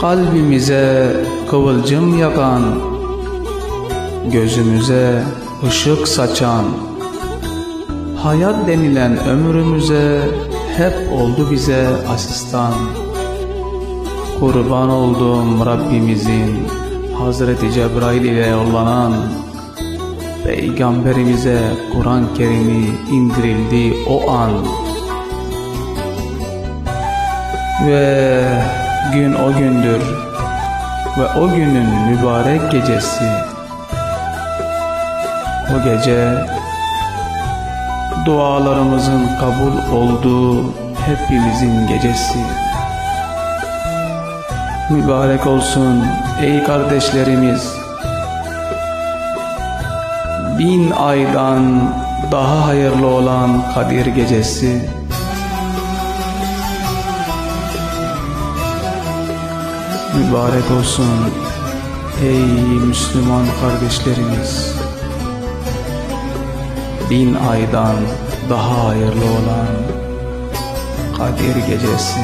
Kalbimize kıvılcım yakan Gözümüze ışık saçan. Hayat denilen ömrümüze hep oldu bize asistan. Kurban olduğum Rabbimizin Hazreti Cebrail ile yollanan Peygamberimize Kur'an-ı Kerim'i indirildi o an. Ve gün o gündür ve o günün mübarek gecesi. O gece dualarımızın kabul olduğu hepimizin gecesi. Mübarek olsun ey kardeşlerimiz. Bin aydan daha hayırlı olan Kadir gecesi Mübarek olsun ey Müslüman kardeşlerimiz. Bin aydan daha hayırlı olan Kadir gecesi